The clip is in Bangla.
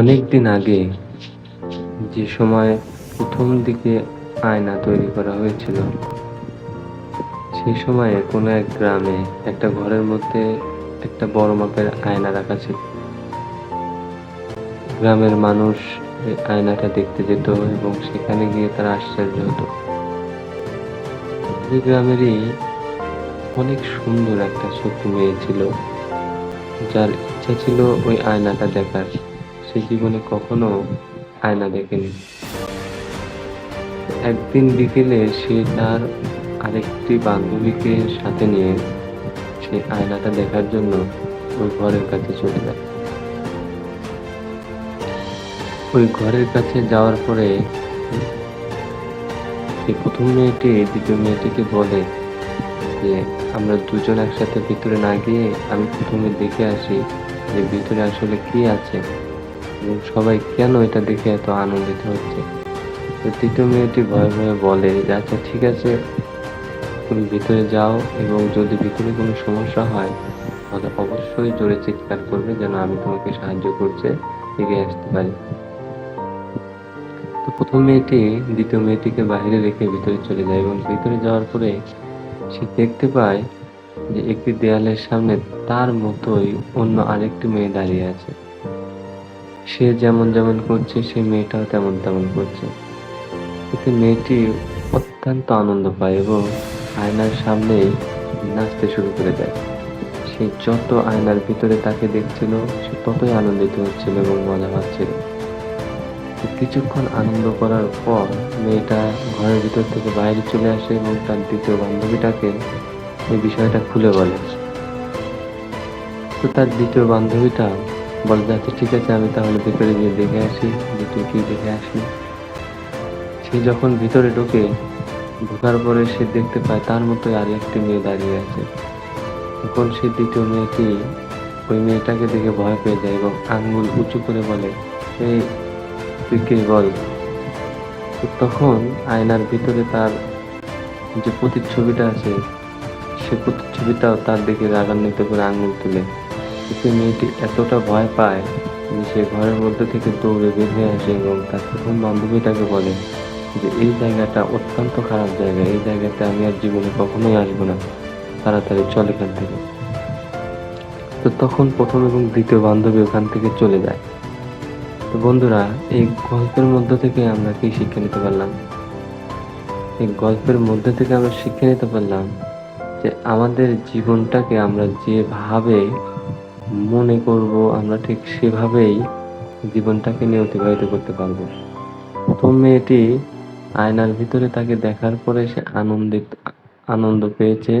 অনেকদিন আগে যে সময় প্রথম দিকে আয়না তৈরি করা হয়েছিল সেই সময়ে কোনো এক গ্রামে একটা ঘরের মধ্যে একটা বড় মাপের আয়না রাখা ছিল। গ্রামের মানুষ আয়নাটা দেখতে যেত এবং সেখানে গিয়ে তারা আশ্চর্য হতো। এই গ্রামেরই অনেক সুন্দর একটা ছোট্ট মেয়ে ছিল, যার ইচ্ছা ছিল ওই আয়নাটা দেখার। সে জীবনে কখনো আয়না দেখেনি। একদিন বিকেলে সে তার আরেকটি বান্ধবীকে সাথে নিয়ে সেই আয়নাটা দেখার জন্য ওই ঘরের কাছে চলে যায়। ওই ঘরের কাছে যাওয়ার পরে এই প্রথম মেয়েটি, দ্বিতীয় মেয়েটিকে বলে যে, আমরা দুজন একসাথে ভিতরে না গিয়ে আমি প্রথমে দেখে আসি যে ভিতরে আসলে কি আছে। সবাই, কেন এটা দেখে এত আনন্দিত হচ্ছে? তো তৃতীয় মেয়েটি ভয়ে ভয়ে বলে যে আচ্ছা ঠিক আছে, তুমি ভিতরে যাও এবং যদি ভিতরে কোনো সমস্যা হয়, তাহলে অবশ্যই জোরে চিৎকার করবে যেন আমি তোমাকে সাহায্য করতে এগিয়ে আসতে পারি। তো প্রথম মেয়েটি দ্বিতীয় মেয়েটিকে বাইরে রেখে ভিতরে চলে যায় এবং ভিতরে যাওয়ার পরে সে দেখতে পায় যে একটি দেয়ালের সামনে তার মতোই অন্য আরেকটি মেয়ে দাঁড়িয়ে আছে। সে যেমন যেমন করছে সেই মেয়েটাও তেমন তেমন করছে। এতে মেয়েটি অত্যন্ত আনন্দ পায় এবং আয়নার সামনে নাচতে শুরু করে দেয়। সে যত আয়নার ভিতরে তাকে দেখছিল, সে ততই আনন্দিত হচ্ছিল এবং মজা পাচ্ছিল। কিছুক্ষণ আনন্দ করার পর মেয়েটা ঘরের ভিতর থেকে বাইরে চলে আসে এবং তার দ্বিতীয় বান্ধবীটাকে এই বিষয়টা খুলে বলে। তো তার দ্বিতীয় বান্ধবীটা বলে যে আচ্ছা ঠিক আছে, আমি তাহলে ভিতরে গিয়ে দেখে আসি, যে তুই কি দেখে আসি সে যখন ভিতরে ঢোকে, ঢোকার পরে সে দেখতে পায় তার মতোই আর একটি মেয়ে দাঁড়িয়ে আছে। তখন সে দ্বিতীয় মেয়েটি ওই মেয়েটাকে দেখে ভয় পেয়ে যায় এবং আঙ্গুল উঁচু করে বলে, এই, তুই কে বল? তখন আয়নার ভিতরে তার যে প্রতিচ্ছবিটা আছে, সে প্রতিচ্ছবিটাও তার দিকে রাগান্বিত করে আঙ্গুল তুলে। এতে মেয়েটি এতটা ভয় পায় যে সে ঘরের মধ্যে থেকে দৌড়ে বের হয়ে আসে এবং তার প্রথম বান্ধবীটাকে বলে যে, এই জায়গাটা অত্যন্ত খারাপ জায়গা। এই জায়গাতে আমি আর জীবনে কখনোই আসব না। তাড়াতাড়ি চল এখান থেকে। তো তখন প্রথম এবং দ্বিতীয় বান্ধবী ওখান থেকে চলে যায়। তো বন্ধুরা, এই গল্পের মধ্য থেকে আমরা কি শিক্ষা নিতে পারলাম? এই গল্পের মধ্যে থেকে আমরা শিক্ষা নিতে পারলাম যে, আমাদের জীবনটাকে আমরা যেভাবে মনে করব আমরা ঠিক সেভাবেই জীবনটাকে নিয়ে অতিবাহিত করতে পারব। প্রথম মেয়েটি আয়নার ভিতরে তাকে দেখার পরে সে আনন্দিত আনন্দ পেয়েছে।